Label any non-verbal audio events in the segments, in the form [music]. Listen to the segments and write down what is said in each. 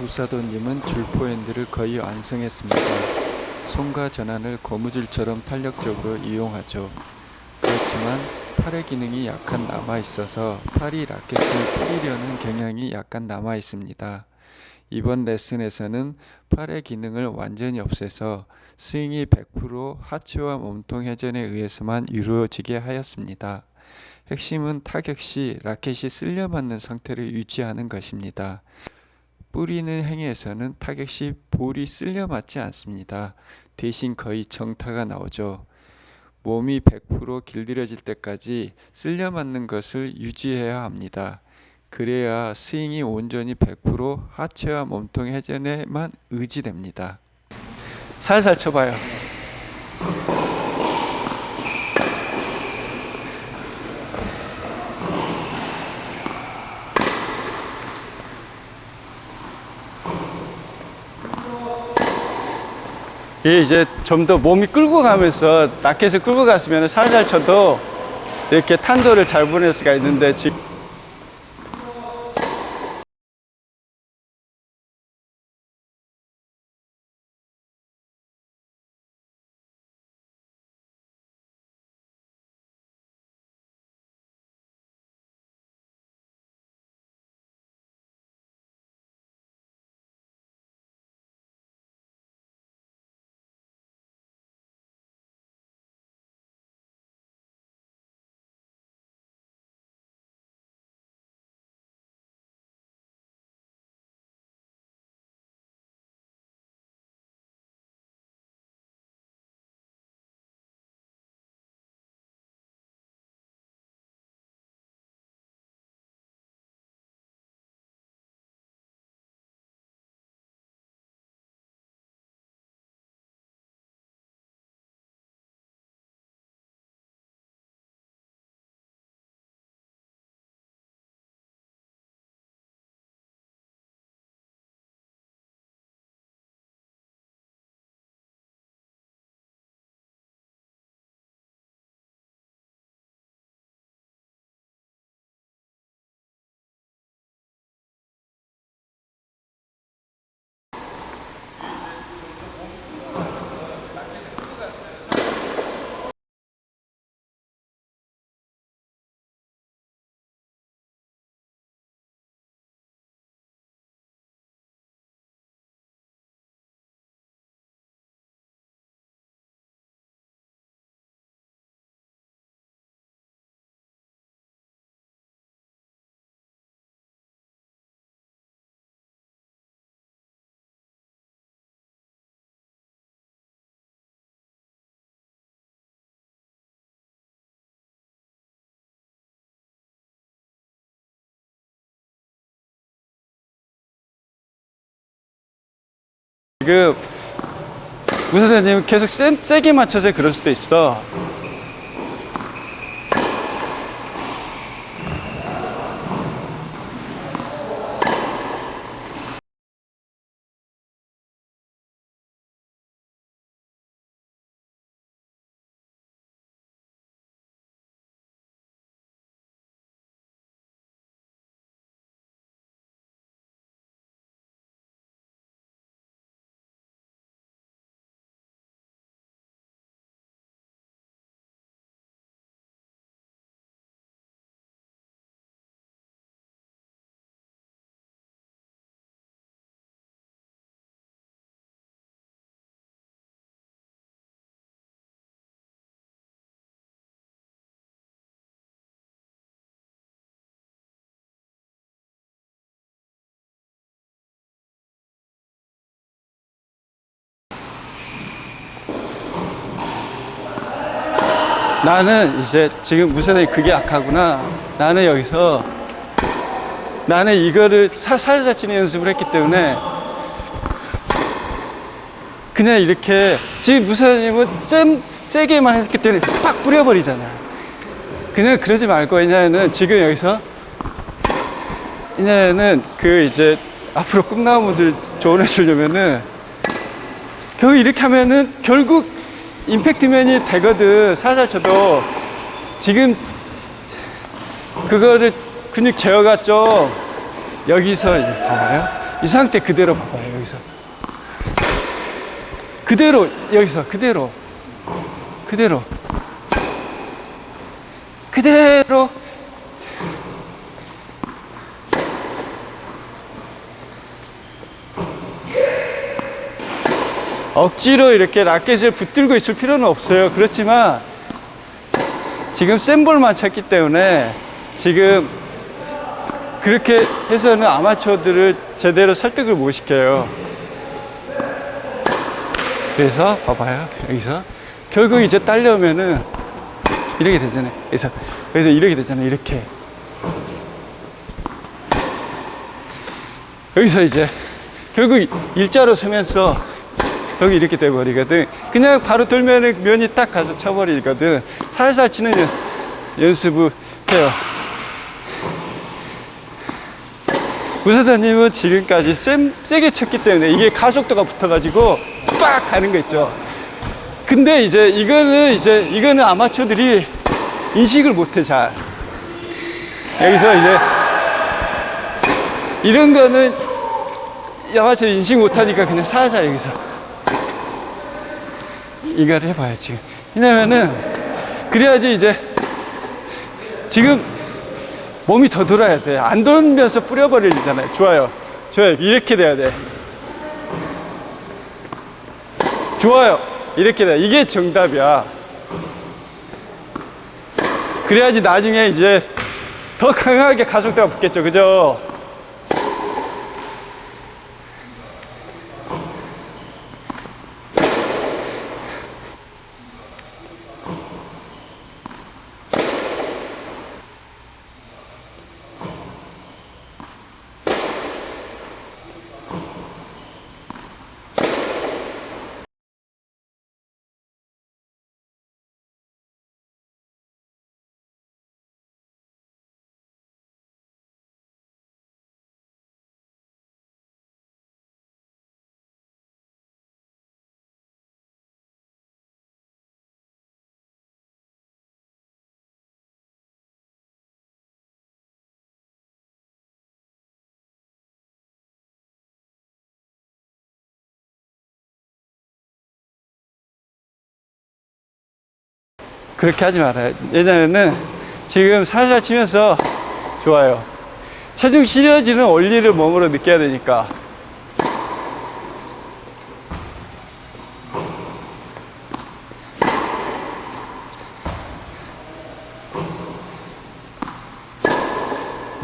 우사도님은 줄포핸드를 거의 완성했습니다. 손과 전환을 고무줄처럼 탄력적으로 이용하죠. 그렇지만 팔의 기능이 약간 남아 있어서 팔이 라켓을 뿌리려는 경향이 약간 남아 있습니다. 이번 레슨에서는 팔의 기능을 완전히 없애서 스윙이 100% 하체와 몸통 회전에 의해서만 이루어지게 하였습니다. 핵심은 타격 시 라켓이 쓸려 맞는 상태를 유지하는 것입니다. 뿌리는 행위에서는 타격 시 볼이 쓸려 맞지 않습니다. 대신 거의 정타가 나오죠. 몸이 100% 길들여질 때까지 쓸려 맞는 것을 유지해야 합니다. 그래야 스윙이 온전히 100% 하체와 몸통 회전에만 의지됩니다. 살살 쳐봐요. 이게 이제 좀 더 몸이 끌고 가면서 라켓을 끌고 갔으면 살살 쳐도 이렇게 탄도를 잘 보낼 수가 있는데 지금 지금 우선님 계속 세, 세게 맞춰서 그럴 수도 있어. 나는 이제 지금 무선이 그게 약하구나. 나는 여기서 나는 이거를 사- 살살 치는 연습을 했기 때문에 그냥 이렇게 지금 무사님은 쌤 세게만 했기 때문에 팍 뿌려버리잖아. 그냥 그러지 말고 왜냐면은 지금 여기서 왜냐면은 그 이제 앞으로 꿈나무들 조언해 주려면은 결국 이렇게 하면은 결국 임팩트면이 되거든 살살 쳐도 지금 그거를 근육 제어가 좀 여기서 봐봐요 이 상태 그대로 봐봐요, 여기서. 그대로, 여기서, 그대로. 그대로. 그대로. 억지로 이렇게 라켓을 붙들고 있을 필요는 없어요. 그렇지만 지금 센 볼만 쳤기 때문에 지금 그렇게 해서는 아마추어들을 제대로 설득을 못 시켜요. 그래서 봐봐요. 여기서 결국 이제 딸려오면은 이렇게 되잖아요. 그래서 그래서 이렇게 되잖아요. 이렇게 여기서 이제 결국 일자로 서면서 여기 이렇게 돼버리거든. 그냥 바로 들면은 면이 딱 가서 쳐버리거든. 살살 치는 연- 연습을 해요. 우사다님은 지금까지 쌤, 세게 쳤기 때문에 이게 가속도가 붙어가지고 빡 가는 거 있죠. 근데 이제 이거는 이제 이거는 아마추어들이 인식을 못해 잘. 여기서 이제 이런 거는 아마추어 인식 못하니까 그냥 살살 여기서 이걸 해봐요 지금. 왜냐면은 그래야지 이제 지금 몸이 더 돌아야 돼. 안 돌면서 뿌려버리잖아요. 좋아요. 좋아요. 이렇게 돼야 돼. 좋아요. 이렇게 돼. 이게 정답이야. 그래야지 나중에 이제 더 강하게 가속도가 붙겠죠. 그죠? 그렇게 하지 말아요. 왜냐면은 지금 살살 치면서 좋아요. 체중 실려지는 원리를 몸으로 느껴야 되니까.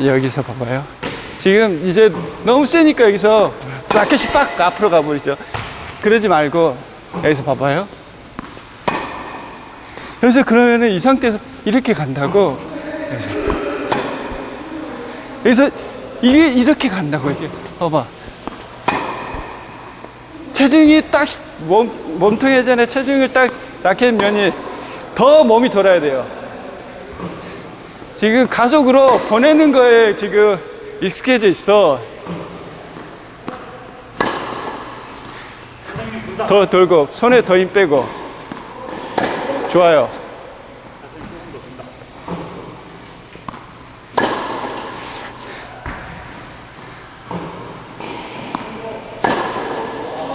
여기서 봐봐요. 지금 이제 너무 세니까 여기서 라켓이 빡 앞으로 가버리죠. 그러지 말고 여기서 봐봐요. 여기서 그러면은 이 상태에서 이렇게 간다고. 여기서 이게 이렇게 간다고 이게 봐봐. 체중이 딱 몸, 몸통에 전에 체중을 딱 라켓 면이 더 몸이 돌아야 돼요. 지금 가속으로 보내는 거에 지금 익숙해져 있어. 더 돌고 손에 더 힘 빼고. 좋아요.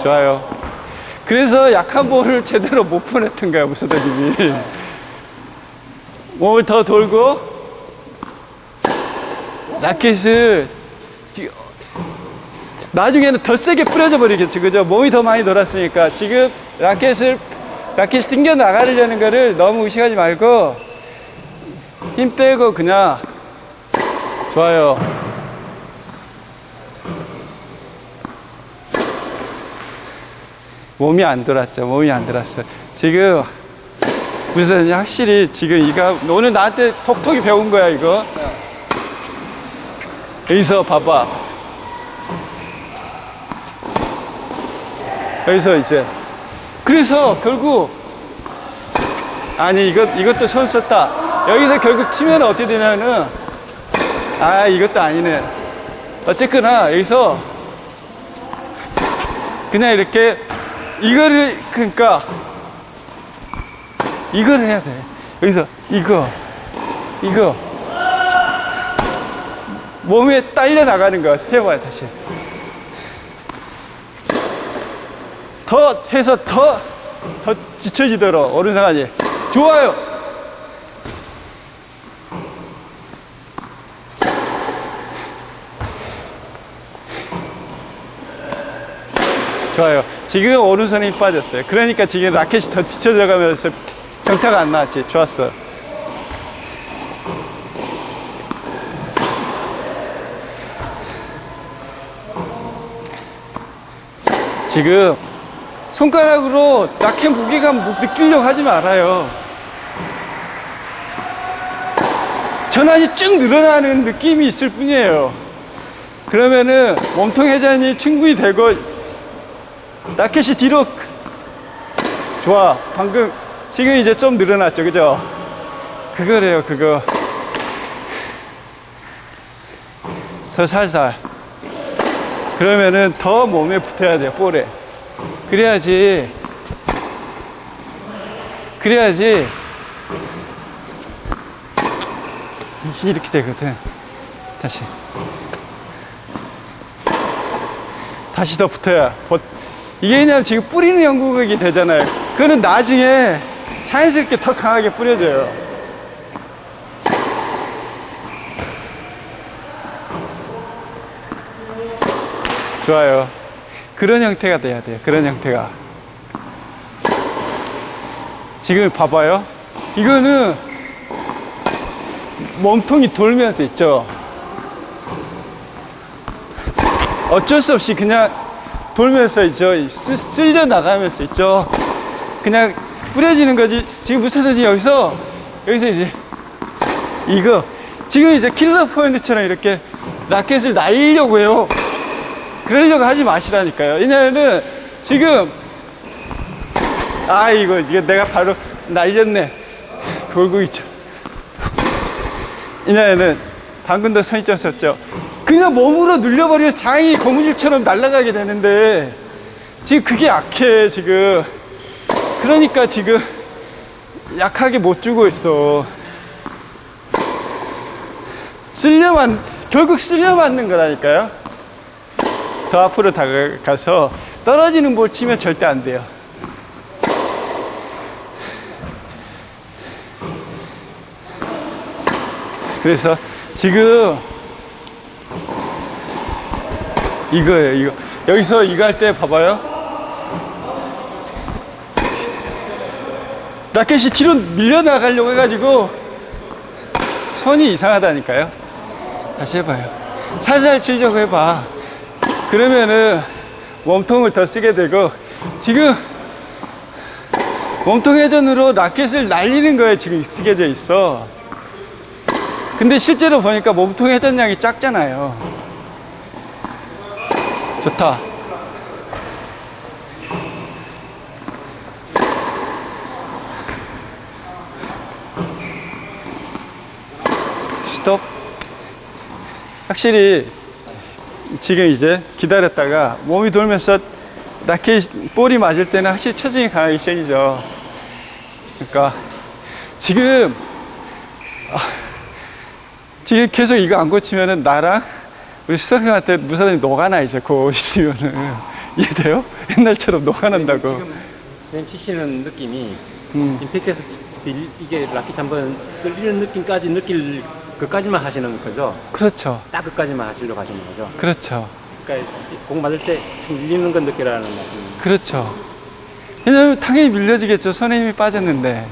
좋아요. 그래서 약한 볼을 제대로 못 보냈던 거야, 무서다님이. 몸을 더 돌고, 라켓을, 나중에는 더 세게 뿌려져 버리겠지, 그죠? 몸이 더 많이 돌았으니까. 지금 라켓을 라켓이 튕겨 나가려는 거를 너무 의식하지 말고 힘 빼고 그냥 좋아요. 몸이 안 돌았죠. 몸이 안 돌았어. 지금 무슨 확실히 지금 이가 오늘 나한테 톡톡이 배운 거야 이거. 여기서 봐봐. 여기서 이제 그래서 결국 아니 이것 이것도 손 썼다. 여기서 결국 치면 어떻게 되냐면은 아 이것도 아니네. 어쨌거나 여기서 그냥 이렇게 이거를 그러니까 이걸 해야 돼. 여기서 이거 이거 몸에 딸려 나가는 거야. 태워봐요 다시. 더 해서 더, 더 지쳐지도록 오른손까지. 좋아요. 좋아요. 지금 오른손에 힘 빠졌어요. 그러니까 지금 라켓이 더 뒤쳐져 가면서 정타가 안 나왔지. 좋았어. 지금 손가락으로 라켓 무게감 무- 느끼려고 하지 말아요. 전환이 쭉 늘어나는 느낌이 있을 뿐이에요. 그러면은 몸통 회전이 충분히 되고 라켓이 뒤로 좋아. 방금 지금 이제 좀 늘어났죠, 그죠? 그거래요, 그거. 더 살살. 그러면은 더 몸에 붙어야 돼요, 볼에. 그래야지. 그래야지. 이렇게 되거든. 다시. 다시 더 붙어야. 버- 이게 그냥 지금 뿌리는 연구각이 되잖아요. 그거는 나중에 자연스럽게 더 강하게 뿌려져요. 좋아요. 그런 형태가 돼야 돼요. 그런 형태가. 지금 봐봐요. 이거는 몸통이 돌면서 있죠. 어쩔 수 없이 그냥 돌면서 있죠. 쓰- 쓸려 나가면서 있죠. 그냥 뿌려지는 거지. 지금 무사든지 여기서, 여기서 이제, 이거, 지금 이제 킬러 포인트처럼 이렇게 라켓을 날리려고 해요. 그러려고 하지 마시라니까요. 왜냐면은 지금, 아, 이거, 이거 내가 바로 날렸네. 돌고 있죠. 왜냐면은 방금도 선입점 썼죠. 그냥 몸으로 눌려버리면 장이 고무줄처럼 날아가게 되는데 지금 그게 약해 지금. 그러니까 지금 약하게 못 주고 있어. 쓸려만 결국 쓸려 맞는 거라니까요. 더 앞으로 다가가서 떨어지는 볼 치면 절대 안 돼요. 그래서 지금 이거예요, 이거. 여기서 이거 할 때 봐봐요. 라켓이 뒤로 밀려나가려고 해가지고 손이 이상하다니까요. 다시 해봐요. 살살 치려고 해봐. 그러면은 몸통을 더 쓰게 되고 지금 몸통 회전으로 라켓을 날리는 거에 지금 익숙해져 있어. 근데 실제로 보니까 몸통 회전량이 작잖아요. 좋다. 스톱. 확실히 지금 이제 기다렸다가 몸이 돌면서 라켓 볼이 맞을 때는 확실히 체중이 강하기 시작이죠. 그러니까 지금 지금 계속 이거 안 고치면은 나랑 우리 수석님한테 무사단이 녹아나 이제 곧 있으면은 [laughs] 이해돼요? 옛날처럼 녹아난다고. 지금 선생님 치시는 느낌이 음. 임팩트에서 빌- 이게 라켓 한번 쓸리는 느낌까지 느낄 그까지만 하시는 거죠? 그렇죠. 딱 그까지만 하시려고 하시는 거죠? 그렇죠. 그러니까 공 맞을 때 밀리는 건 느끼라는 말씀입니다. 그렇죠. 왜냐면 당연히 밀려지겠죠. 손에 힘이 빠졌는데.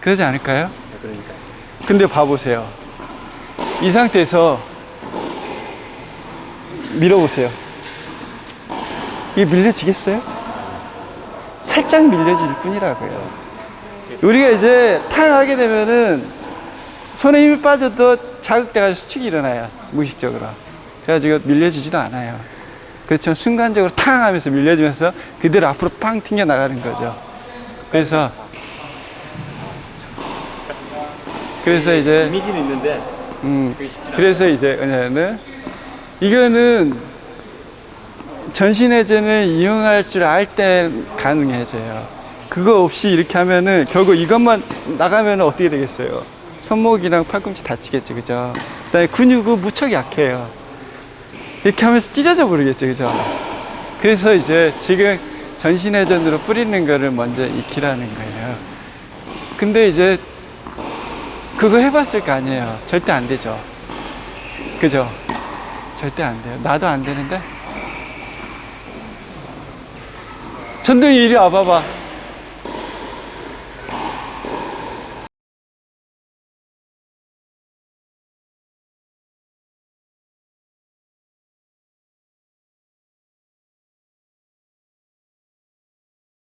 그러지 않을까요? 그러니까 근데 봐보세요. 이 상태에서 밀어보세요. 이게 밀려지겠어요? 살짝 밀려질 뿐이라고요. 우리가 이제 탕 하게 되면은 손에 힘이 빠져도 자극돼가지고 수축이 일어나요. 무의식적으로. 그래가지고 밀려지지도 않아요. 그렇지만 순간적으로 탕 하면서 밀려지면서 그대로 앞으로 팡 튕겨 나가는 거죠. 그래서 그래서 이제 이미지는 있는데 음. 그래서 이제 뭐냐면은 이거는 전신회전을 이용할 줄 알 때 가능해져요. 그거 없이 이렇게 하면은 결국 이것만 나가면 어떻게 되겠어요? 손목이랑 팔꿈치 다치겠죠, 그죠? 그다음에 근육은 무척 약해요. 이렇게 하면서 찢어져 버리겠죠, 그죠? 그래서 이제 지금 전신회전으로 뿌리는 거를 먼저 익히라는 거예요. 근데 이제 그거 해봤을 거 아니에요. 절대 안 되죠. 그죠? 절대 안 돼요. 나도 안 되는데. 전동이 이리 와봐봐.